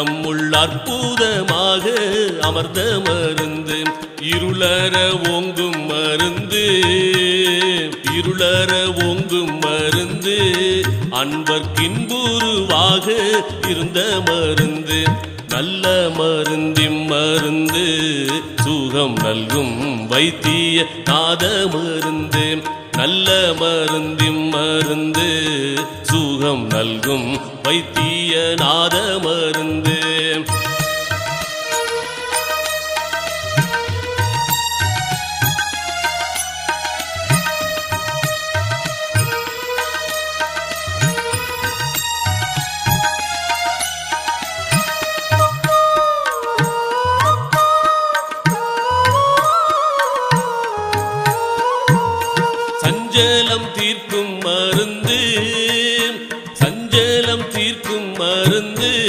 நம்முள் அற்புதமாக அமர்ந்த மருந்து இருளற ஓங்கும் மருந்து இருளற ஓங்கும் மருந்து அன்பர்க்கின்புருவாக இருந்த மருந்து நல்ல மருந்திம் மருந்து சுகம் நல்கும் வைத்திய நாத மருந்து நல்ல மருந்திம் மருந்து சுகம் நல்கும் வைத்திய நாத மருந்து சஞ்சலம் தீர்க்கும் மருந்து. சஞ்சலம் தீர்க்கும் மருந்து.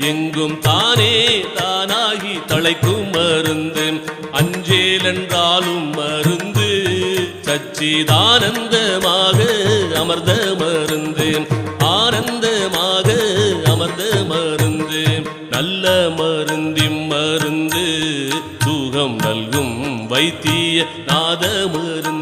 எங்கும் தானே தானாகி தலைக்கும் மருந்து. அஞ்சேலென்றாலும் மருந்து. சச்சிதானந்தமாக அமர்ந்த மருந்து. ஆனந்தமாக அமர்ந்த மருந்து. நல்ல மருந்திம் மருந்து. சுகம் நல்கும் வைத்திய நாத மருந்து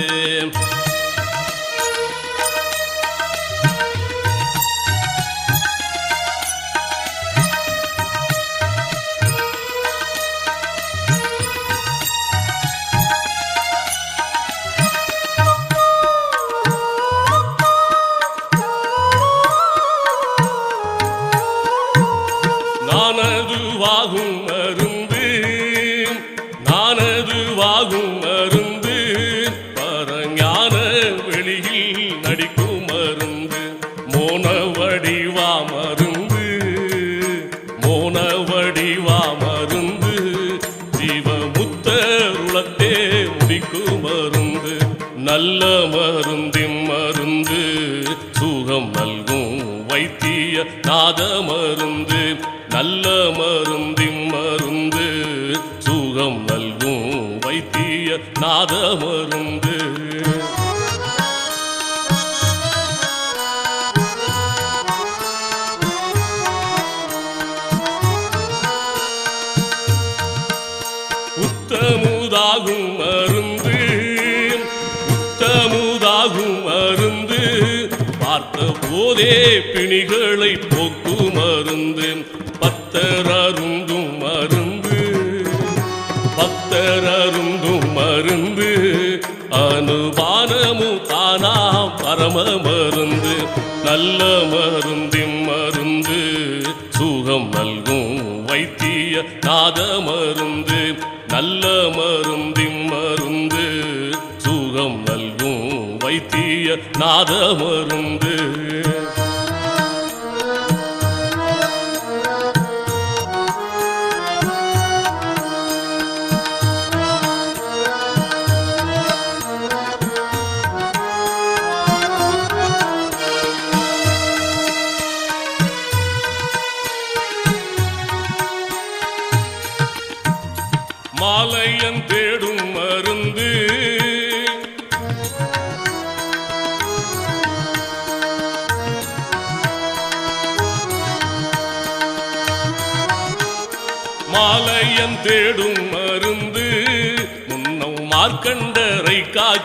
உத்தமுதாகும் மருந்து உத்தமுதாகும் மருந்து. பார்த்த போதே பிணிகளை போக்கு மருந்து. பத்தர் அருந்தும் மருந்து பத்தர் அருந்தும் மருந்து. அனுபானமும் தானா பரம மருந்து. நல்ல மருந்து நாதமருந்து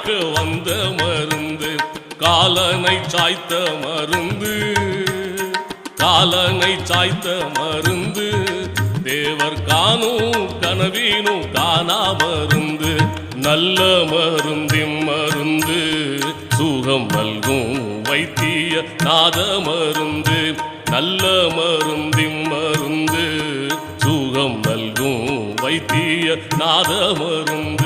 காக்க வந்த மருந்து காலனை சாய்த்த மருந்து. காலனை சாய்த்த மருந்து தேவர் காணும் கனவீனும் காணா மருந்து. நல்ல மருந்தின் மருந்து சுகம் நல்கும் வைத்திய நாத மருந்து. நல்ல மருந்தின் மருந்து சுகம் நல்கும் வைத்திய நாத மருந்து.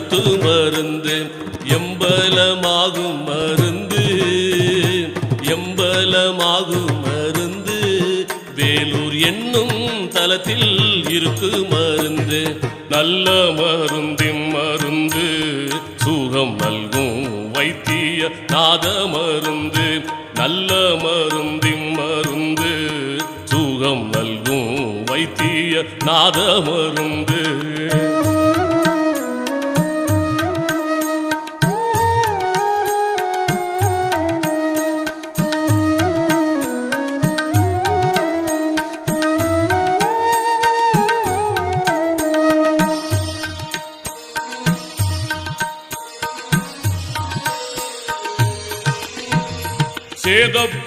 வெள்ளத்து மருந்து எம்பலமாகும் மருந்து எம்பலமாகும் மருந்து. வேலூர் என்னும் தலத்தில் இருக்கு மருந்து நல்ல மருந்தின் மருந்து. சுகம் நல்கும் வைத்திய நாத மருந்து நல்ல மருந்தின் மருந்து. சுகம் நல்கும் வைத்திய நாத மருந்து.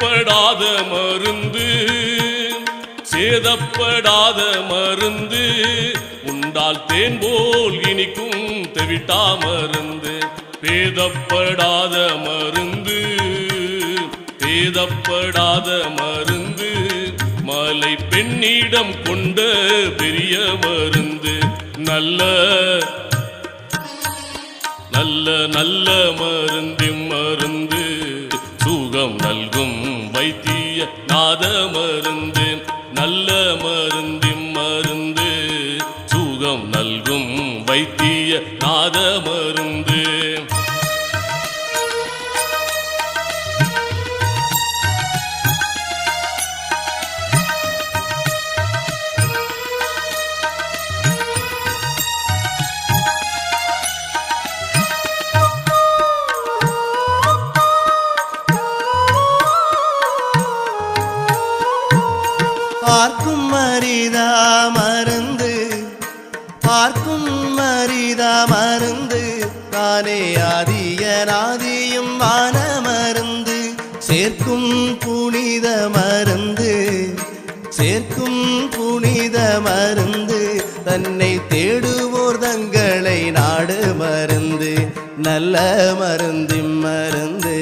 சேதப்படாத மருந்து சேதப்படாத மருந்து. உண்டால் தேன் போல் இனிக்கும் தெவிட்டா மருந்து. பேதப்படாத மருந்து பேதப்படாத மருந்து. மலை பெண்ணிடம் கொண்ட பெரிய மருந்து. நல்ல நல்ல நல்ல மருந்தின் மருந்து. சுகம் நல்கும் நாத புனித மருந்து சேர்க்கும் புனித மருந்து தன்னை தேடுவோர் தங்களை நாடு மருந்து நல்ல மருந்து மருந்து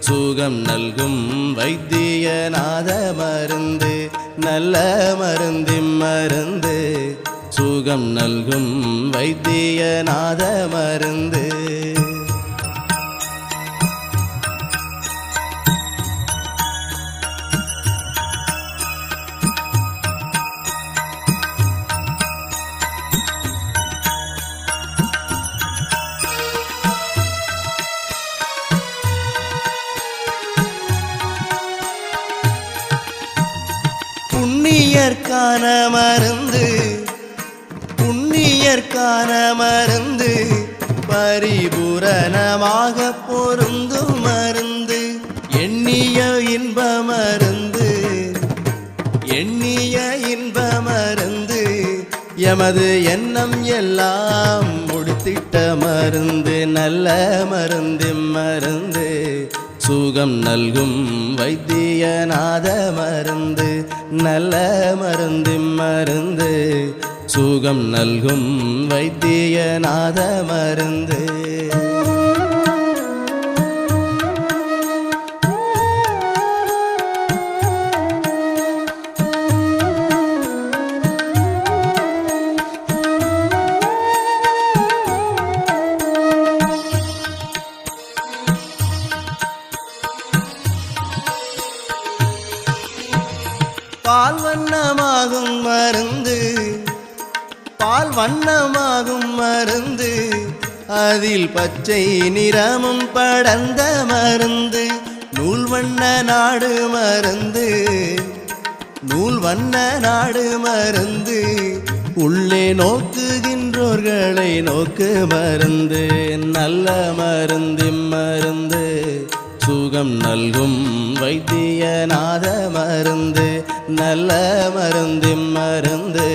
சுகம் நல்கும் வைத்தியநாத மருந்து நல்ல மருந்து மருந்து சுகம் நல்கும் வைத்தியநாத மருந்து. புண்ணியர்க்கான மருந்து புண்ணியர்க்கான மருந்து பரிபூரணமாக பொருந்தும் மருந்து. எண்ணிய இன்ப மருந்து எண்ணிய இன்ப மருந்து எமது எண்ணம் எல்லாம் முடித்திட்ட மருந்து நல்ல மருந்து மருந்து. சுகம் நல்கும் வைத்தியநாத மருந்து நல்ல மருந்து மருந்து சுகம் நல்கும் வைத்தியநாத மருந்து. வண்ணமாகும் மருந்து. அதில் பச்சை நிறமும் படர்ந்த மருந்து. நூல் வண்ண நாடு மருந்து. நூல் வண்ண நாடு மருந்து. உள்ளே நோக்குகின்றோர்களை நோக்கு மருந்து. நல்ல மருந்து மருந்து. சுகம் நல்கும் வைத்தியநாத மருந்து. நல்ல மருந்து மருந்து.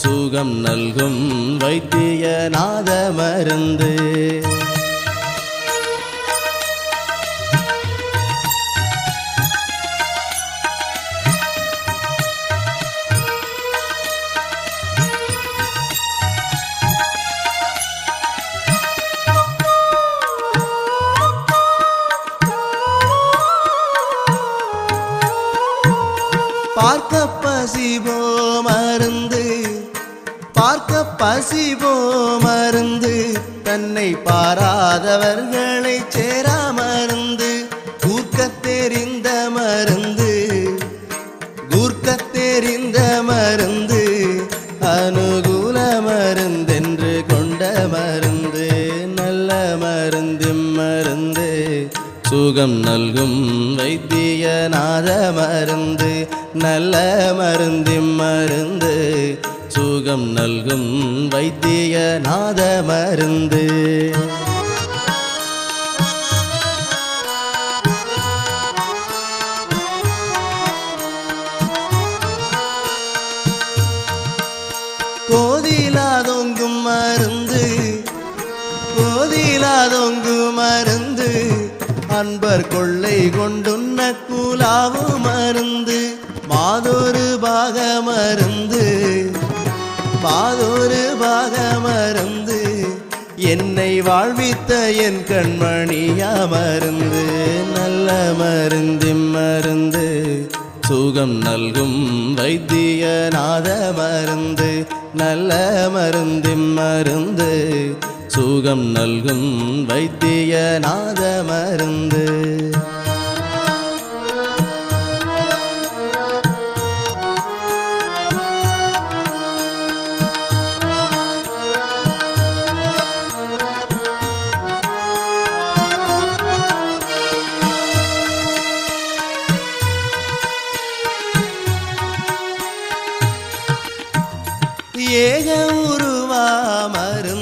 சுகம் நல்கும் வைத்தியநாத மருந்து பார்க்க பசிபோ மருந்து பார்க்க பசிபோ மருந்து தன்னை பாராதவர்களை சேரா மருந்து. கூர்க்க தெரிந்த மருந்து கூர்க்க தெரிந்த மருந்து அனுகூல மருந்தென்று கொண்ட மருந்து நல்ல மருந்து மருந்து சுகம் நல்கும் வைத்தியநாத மருந்து நல்ல மருந்து மருந்து சுகம் நல்கும் வைத்திய நாத மருந்து கோதிலாதொங்கும் மருந்து கோதிலாதொங்கும் மருந்து அன்பர் கொள்ளை கொண்டுன்ன கூலாவும் மருந்து மாதொரு பாக மருந்து மாதொரு பாக மருந்து என்னை வாழ்வித்த என் கண்மணியா மருந்து நல்ல மருந்து மருந்து சுகம் நல்கும் வைத்தியநாத மருந்து நல்ல மருந்து மருந்து சுகம் நல்கும் வைத்தியநாத மருந்து ஏக உருவாமரும்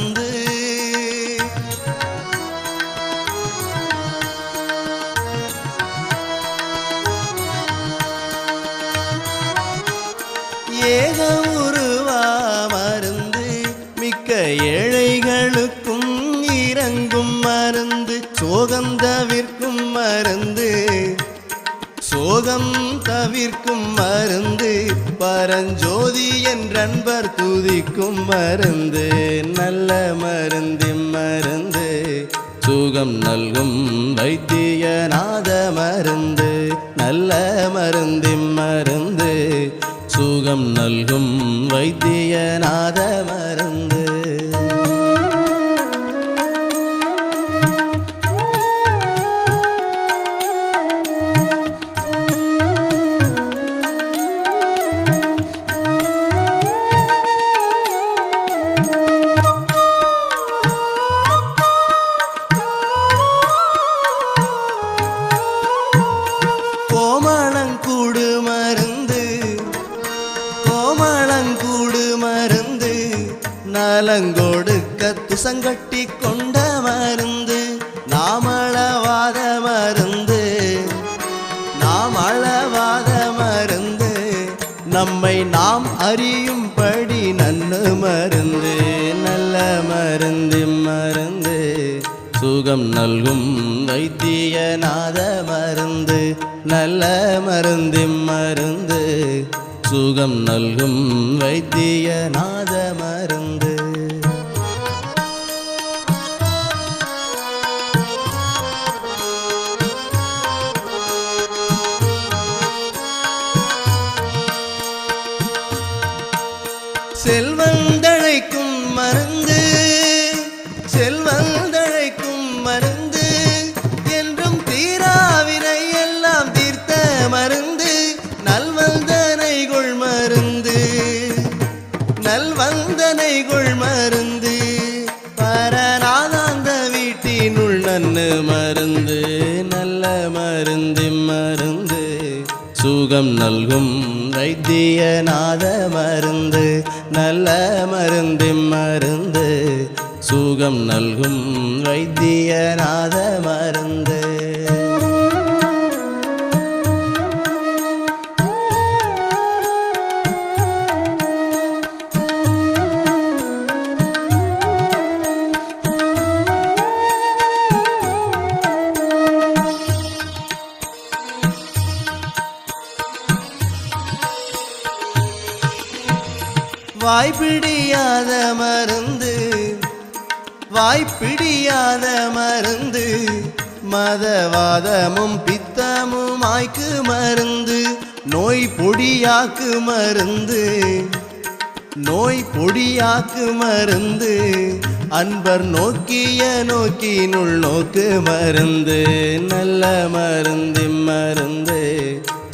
சோகம் தவிர்க்கும் மருந்து பரஞ்சோதி என்றன்பர் துதிக்கும் மருந்து. நல்ல மருந்து மருந்து சுகம் நல்கும் வைத்தியநாத மருந்து. நல்ல மருந்து மருந்து சுகம் நல்கும் வைத்தியநாத மருந்து. மருந்து நாத மருந்து நல்ல மருந்தின் மருந்து. சுகம் நல்கும் வைத்தியநாத மருந்து. வாய்ப்பிடியாத மருந்து மதவாதமும் பித்தமும் ஆய்க்கு மருந்து நோய் பொடியாக்கு மருந்து நோய் பொடியாக்கு மருந்து அன்பர் நோக்கிய நோக்கினுள் நோக்கு மருந்து நல்ல மருந்து மருந்து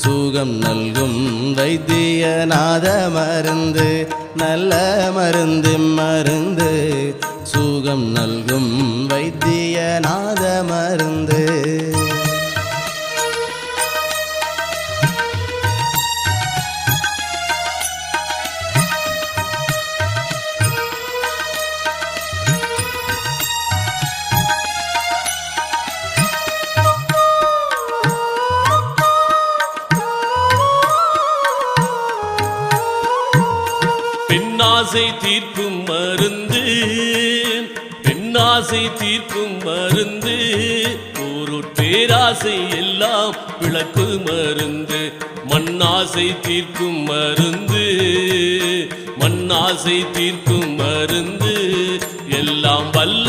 சுகம் நல்கும் வைத்தியநாத மருந்து நல்ல மருந்து மருந்து. சுகம் நல்கும் வைத்தியநாத மருந்து. தீர்க்கும் மருந்து. பெண்ணாசை தீர்க்கும் மருந்து. ஒரு பேராசை எல்லாம் விளக்கு மருந்து. மண்ணாசை தீர்க்கும் மருந்து. மண்ணாசை தீர்க்கும் மருந்து. எல்லாம் வல்ல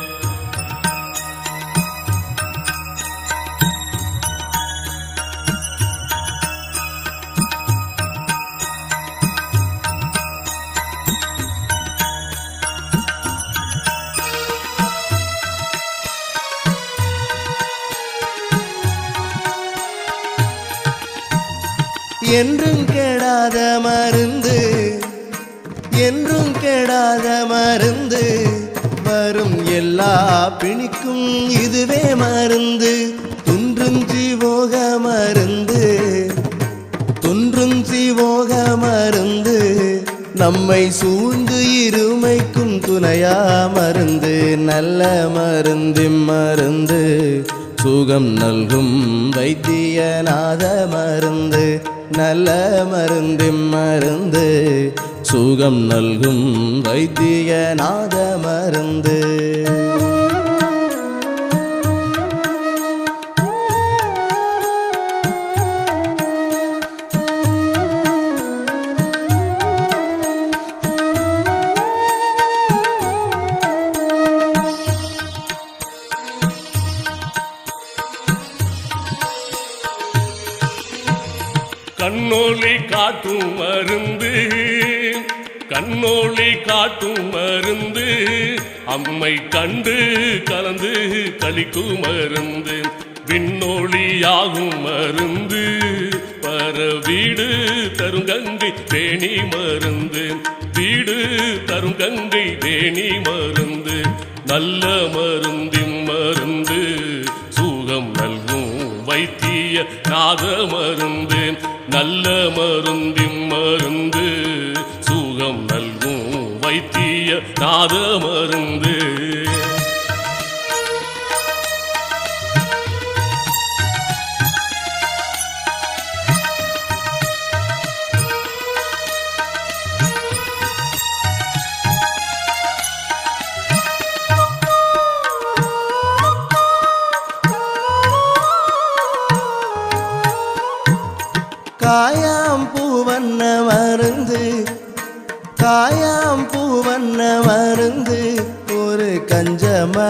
என்றும் கெடாத மருந்து என்றும் கெடாத மருந்து. வரும் எல்லா பிணிக்கும் இதுவே மருந்து. துன்றும் ஜீவோக மருந்து துன்றும் ஜீவோக மருந்து. நம்மை சூழ்ந்து இருமைக்கும் துணையா மருந்து நல்ல மருந்து மருந்து. சுகம் நல்கும் வைத்தியநாத மருந்து நல்ல மருந்து மருந்து. சுகம் நல்கும் வைத்தியநாத மருந்து. காட்டும் மருந்து. அம்மை கண்டு கலந்து கழிக்கும் மருந்து. விண்ணொழியாகும் மருந்து. பர வீடு தரும் கங்கை வேணி மருந்து. வீடு தரும் கங்கை வேணி மருந்து. நல்ல மருந்தின் மருந்து. சுகம் நல்கும் வைத்திய நாத மருந்து. நல்ல மருந்தின் மருந்து. வைத்திய நாதமருந்து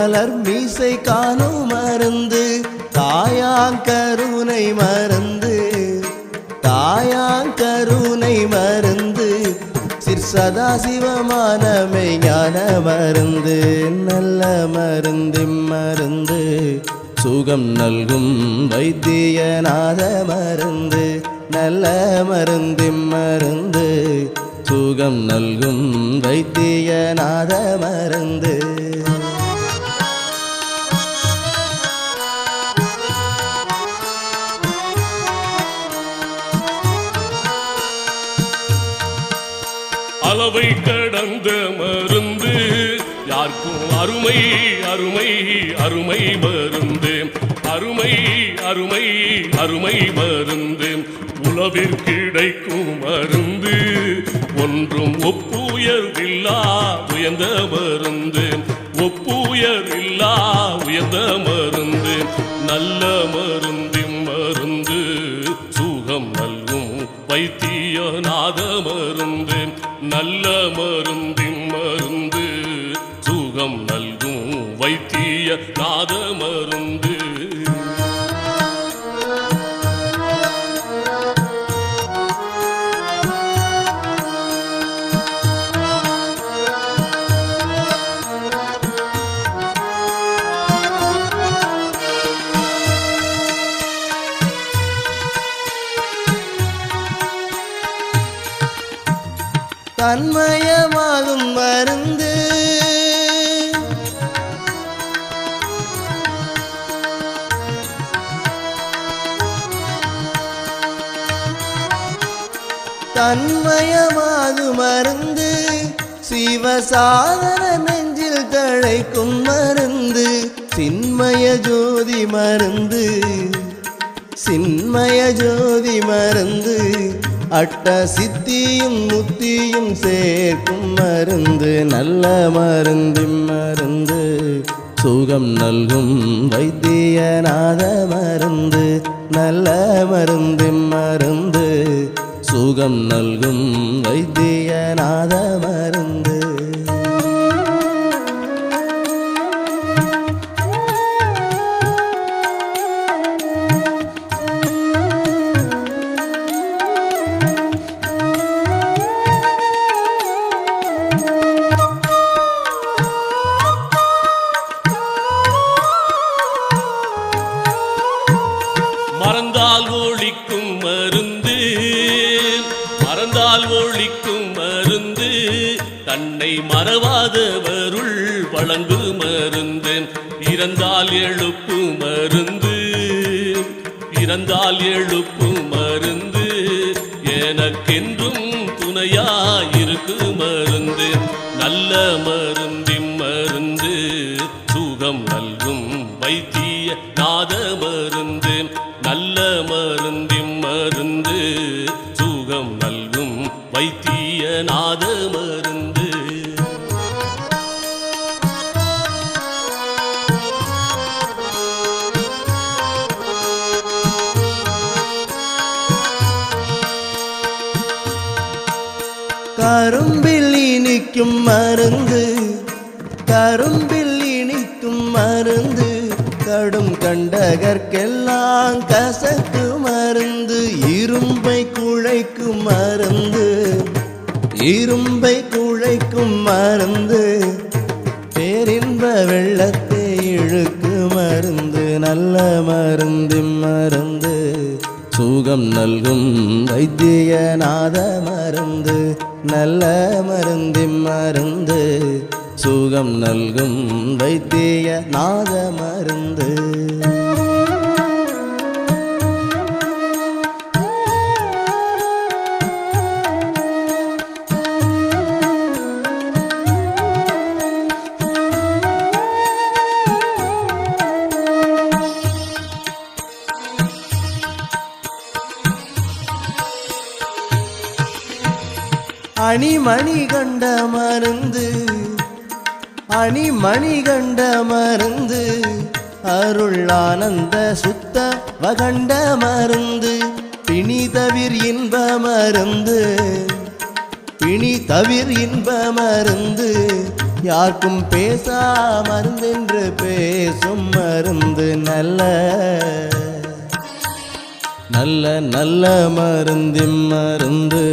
மலர் மீசை காணும் மருந்து தாயாங்கருணை மருந்து தாயாங்கருணை மருந்து சிற் சிவமானமை ஞான மருந்து நல்ல மருந்து மருந்து சுகம் நல்கும் வைத்தியநாத மருந்து நல்ல மருந்து மருந்து சுகம் நல்கும் வைத்தியநாத மருந்து. அளவை கடந்த மருந்து. யாருக்கும் அருமை அருமை அருமை மருந்து. அருமை அருமை அருமை மருந்து. உளவிற்கிடைக்கும் மருந்து. ஒன்றும் ஒப்புயர்வில்லா உயர்ந்த மருந்து. ஒப்புயர்வில்லா உயர்ந்த மருந்து. நல்ல மருந்து. தன்மயமாது மருந்து சிவசாதன நெஞ்சில் தழைக்கும் மருந்து சின்மய ஜோதி மருந்து சின்மய ஜோதி மருந்து அட்ட சித்தியும் முத்தியும் சேர்க்கும் மருந்து நல்ல மருந்து மருந்து சுகம் நல்கும் வைத்தியநாத மருந்து நல்ல மருந்து மருந்து சுகம் நல்கும் வைத்தியநாத மருந்து. மறந்தால் மறந்தால் ஒழிக்கும் மருந்து தன்னை மறவாதவருள் வழங்கு மருந்து இறந்தால் எழுப்பு மருந்து இறந்தால் எழுப்பு மருந்து எனக்கென்றும் துணையாயிருக்கு நல்ல மரு இனிக்கும் மருந்து கரும்பில் இனிக்கும் மருந்து கடும் கண்டகர்க்கெல்லாம் கசக்கு மருந்து இரும்பை குழைக்கும் மருந்து இரும்பை குழைக்கும் மருந்து பேரின்ப வெள்ளத்தை இழுக்கு மருந்து நல்ல மருந்து மருந்து. சுகம் நல்கும் வைத்தியநாத மருந்து நல்ல மருந்து மருந்து. சுகம் நல்கும் வைத்தியநாத மருந்து. அணிமணி கண்ட மருந்து அணிமணி கண்ட மருந்து அருள் ஆனந்த சுத்த வகண்ட மருந்து பிணி தவிர் இன்ப மருந்து பிணி தவிர் இன்ப மருந்து யாருக்கும் பேசா மருந்தென்று பேசும் மருந்து நல்ல நல்ல நல்ல மருந்தின் மருந்து.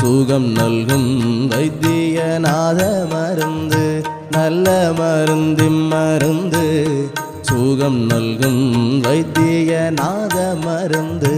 சுகம் நல்கும் வைத்தியநாத மருந்து நல்ல மருந்தின் மருந்து. சுகம் நல்கும் வைத்தியநாத மருந்து.